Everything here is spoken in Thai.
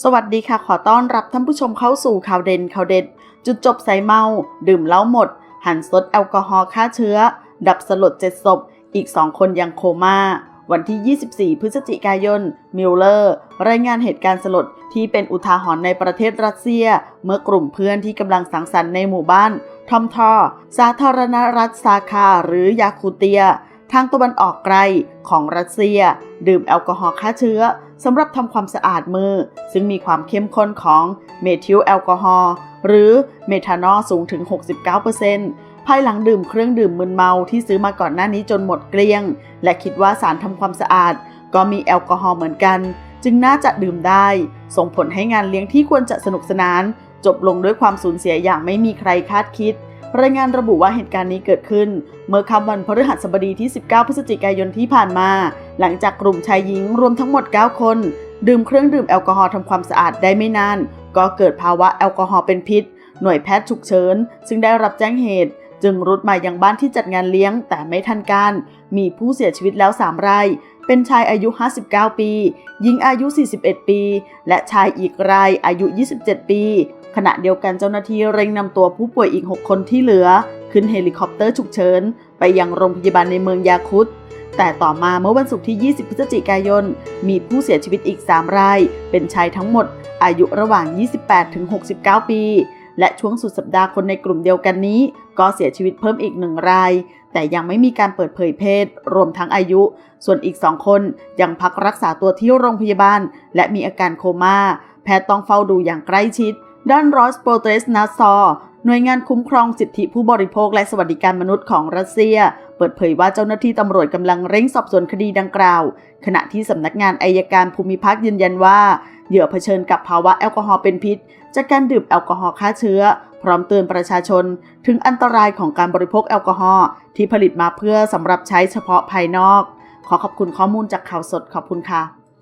สวัสดีค่ะ ขอต้อนรับท่านผู้ชมเข้าสู่ข่าวเด่นข่าวเด็ด จุดจบใส่เมา ดื่มเหล้าหมด หันซดแอลกอฮอล์ฆ่าเชื้อ ดับสลดเจ็ดศพ อีกสองคนยังโคม่า วันที่ 24 พฤศจิกายน มิลเลอร์ รายงานเหตุการณ์สลดที่เป็นอุทาหรณ์ในประเทศรัสเซีย เมื่อกลุ่มเพื่อนที่กำลังสังสรรค์ในหมู่บ้านทอมทอ สาธารณรัฐซาคาหรือยาคูเตีย ทางตะวันออกไกลของรัสเซีย ดื่มแอลกอฮอล์ฆ่าเชื้อ สำหรับทำความสะอาดมือ ซึ่งมีความเข้มข้นของเมทิลแอลกอฮอล์หรือเมทานอลสูงถึง 69%ภายหลังดื่มเครื่องดื่มมึนเมาที่ซื้อมาก่อนหน้านี้จนหมดเกลี้ยง และคิดว่าสารทำความสะอาด ก็มีแอลกอฮอล์เหมือนกัน จึงน่าจะดื่มได้ ส่งผลให้งานเลี้ยงที่ควรจะสนุกสนาน จบลงด้วยความสูญเสียอย่างไม่มีใครคาดคิดรายงานระบุว่าเหตุการณ์นี้เกิดขึ้น เมื่อค่ำวันพฤหัสบดีที่ 19 พฤศจิกายนที่ผ่านมา หลังจากกลุ่มชายหญิงรวมทั้งหมด 9 คน ดื่มเครื่องดื่มแอลกอฮอล์ทำความสะอาดได้ไม่นาน ก็เกิดภาวะแอลกอฮอล์เป็นพิษ หน่วยแพทย์ฉุกเฉินซึ่งได้รับแจ้งเหตุ จึงรุดมายังบ้านที่จัดงานเลี้ยง แต่ไม่ทันการ มีผู้เสียชีวิตแล้ว 3 ราย เป็นชายอายุ 59 ปี หญิงอายุ 41 ปี และชายอีกรายอายุ 27 ปี ขณะเดียวกันเจ้าหน้าที่เร่งนำตัวผู้ป่วยอีก 6 คนที่เหลือ ขึ้นเฮลิคอปเตอร์ฉุกเฉินไปยังโรงพยาบาลในเมืองยาคุต แต่ต่อมาเมื่อวันศุกร์ที่ 20 พฤศจิกายน มีผู้เสียชีวิตอีก 3 ราย เป็นชายทั้งหมด อายุระหว่าง 28 ถึง 69 ปี และช่วงสุดสัปดาห์คนในกลุ่มเดียวกันนี้ ก็เสียชีวิตเพิ่มอีกหนึ่งราย แต่ยังไม่มีการเปิดเผยเพศ รวมทั้งอายุ ส่วนอีกสองคนยังพักรักษาตัวที่โรงพยาบาล และมีอาการโคมา่า แพทย์ต้องเฝ้าดูอย่างใกล้ชิด ด้านรอสโปรเตสนาซอหน่วยงานคุ้มครองสิทธิผู้บริโภคและสวัสดิการมนุษย์ของรัสเซีย ปิดเผยว่าเจ้าหน้าที่ตำรวจกำลังเร่งสอบสวนคดีดังกล่าว ขณะที่สำนักงานอายการภูมิภาคยืนยันว่า เหยื่อเผชิญกับภาวะแอลกอฮอล์เป็นพิษ จากการดื่มแอลกอฮอล์ฆ่าเชื้อ พร้อมเตือนประชาชน ถึงอันตรายของการบริโภคแอลกอฮอล์ที่ผลิตมาเพื่อสำหรับใช้เฉพาะภายนอก ขอขอบคุณข้อมูลจากข่าวสดขอบคุณค่ะ